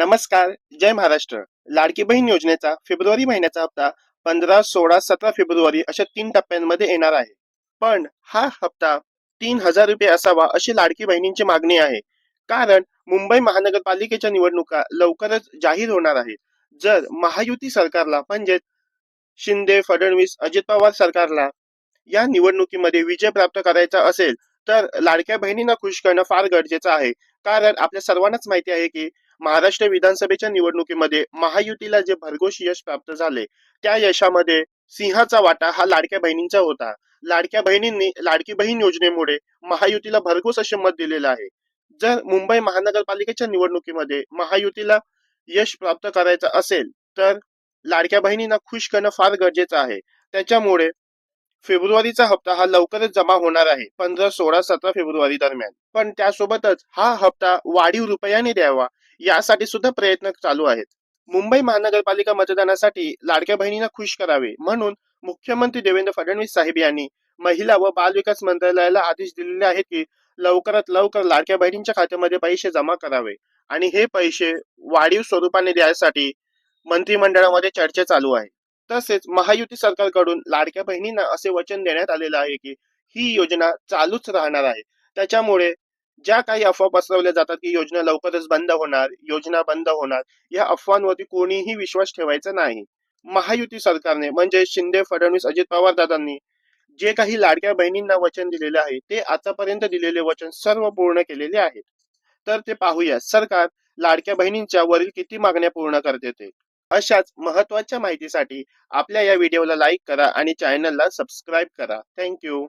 नमस्कार जय महाराष्ट्र. लाडकी बहीण योजनेचा फेब्रुवारी महिन्याचा हप्ता पंधरा सोळा सतरा फेब्रुवारी अशा तीन टप्प्यांमध्ये येणार आहे. पण हा हप्ता तीन हजार रुपये असावा अशी लाडकी बहिणींची मागणी आहे. कारण मुंबई महानगरपालिकेच्या निवडणुका लवकरच जाहीर होणार आहेत. जर महायुती सरकारला म्हणजेच शिंदे फडणवीस अजित पवार सरकारला या निवडणुकीमध्ये विजय प्राप्त करायचा असेल तर लाडक्या बहिणींना खुश करणं फार गरजेचं आहे. कारण आपल्या सर्वांनाच माहिती आहे की महाराष्ट्र विधानसभेच्या निवडणुकीमध्ये महायुतीला जे भरघोष यश प्राप्त झाले त्या यशामध्ये सिंहाचा वाटा हा लाडक्या बहिणींचा होता. लाडक्या बहिणींनी लाडकी बहीण योजनेमुळे महायुतीला भरघोस असे मत दिलेलं आहे. जर मुंबई महानगरपालिकेच्या निवडणुकीमध्ये महायुतीला यश प्राप्त करायचं असेल तर लाडक्या बहिणींना खुश करणं फार गरजेचं आहे. त्याच्यामुळे फेब्रुवारीचा हप्ता हा लवकरच जमा होणार आहे पंधरा सोळा सतरा फेब्रुवारी दरम्यान. पण त्यासोबतच हा हप्ता वाढीव रुपयाने द्यावा यासाठी सुद्धा प्रयत्न चालू आहेत. मुंबई महानगरपालिका मतदानासाठी लाडक्या बहिणींना खुश करावे म्हणून मुख्यमंत्री देवेंद्र फडणवीस साहेब यांनी महिला व बाल विकास मंत्रालयाला आदेश दिलेले आहेत की लवकरात लवकर लाडक्या बहिणींच्या खात्यामध्ये पैसे जमा करावे आणि हे पैसे वाढीव स्वरूपाने द्यायसाठी मंत्रिमंडळामध्ये चर्चा चालू आहे. तसेच महायुती सरकारकडून लाडक्या बहिणींना असे वचन देण्यात आलेलं आहे की ही योजना चालूच राहणार आहे. त्याच्यामुळे ज्या काही अफवा पसरवल्या जातात की योजना लवकरच बंद होणार योजना बंद होणार या अफवांवरती कोणीही विश्वास ठेवायचा नाही. महायुती सरकारने म्हणजे शिंदे फडणवीस अजित पवार दादांनी जे काही लाडक्या बहिणींना वचन दिलेले आहे ते आतापर्यंत दिलेले वचन सर्व पूर्ण केलेले आहेत. तर ते पाहूया सरकार लाडक्या बहिणींच्या वरील किती मागण्या पूर्ण करते ते. अशाच महत्त्वाच्या माहितीसाठी आपल्या या व्हिडिओला लाईक करा आणि चॅनलला सबस्क्राईब करा. थँक्यू.